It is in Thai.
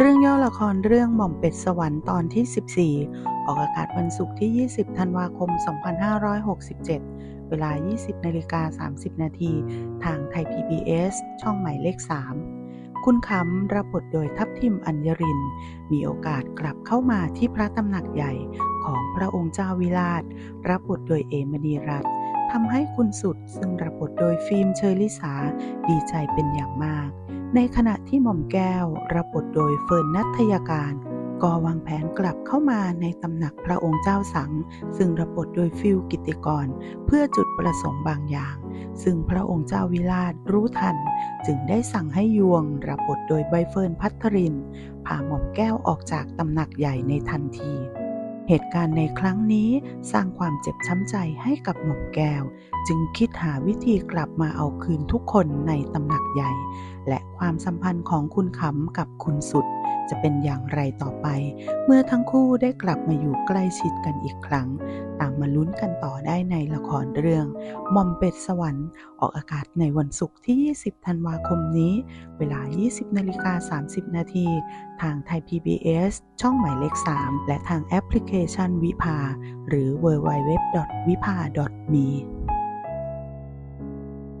เรื่องย่อละครเรื่องหม่อมเป็ดสวรรค์ตอนที่ 14 ออกอากาศวันศุกร์ที่ 20 ธันวาคม 2567 เวลา 20นาฬิกา30 นาทีทางไทย PBS ช่องหมายเลข 3 คุณคำรับบทโดยทัพทิมอัญญริน มีโอกาสกลับเข้ามาที่พระตำหนักใหญ่ของพระองค์เจ้าวิราช รับบทโดยเอมณีรัตทำให้คุณสุดซึ่งรับบทโดยฟิล์มเชอริสาดีใจเป็นอย่างมาก ในขณะที่หม่อมแก้วรับบทโดยเฟิร์นนัทยาการก็วางแผนกลับเข้ามาในตำหนักพระองค์เจ้าสัง ซึ่งรับบทโดยฟิลกิติกร เพื่อจุดประสงค์บางอย่าง ซึ่งพระองค์เจ้าวิราชรู้ทัน จึงได้สั่งให้ยวงรับบทโดยใบเฟิร์นพัทรินพาหม่อมแก้วออกจากตำหนักใหญ่ในทันที เหตุการณ์ในครั้งนี้สร้างความเจ็บช้ำใจให้กับหม่อมแก้ว จึงคิดหาวิธีกลับมาเอาคืนทุกคนในตำหนักใหญ่ และความสัมพันธ์ของคุณขำกับคุณสุด จะเป็นอย่างไรต่อไป เมื่อทั้งคู่ได้กลับมาอยู่ใกล้ชิดกันอีกครั้ง ตามมาลุ้นกันต่อได้ในละครเรื่องมอมเป็ดสวรรค์ ออกอากาศในวันศุกร์ที่ 20 ธันวาคมนี้ เวลา 20 นาฬิกา 30 นาที ทางไทย PBS ช่องหมายเลข 3 และทางแอปพลิเคชันวิภาหรือ www.vipa.me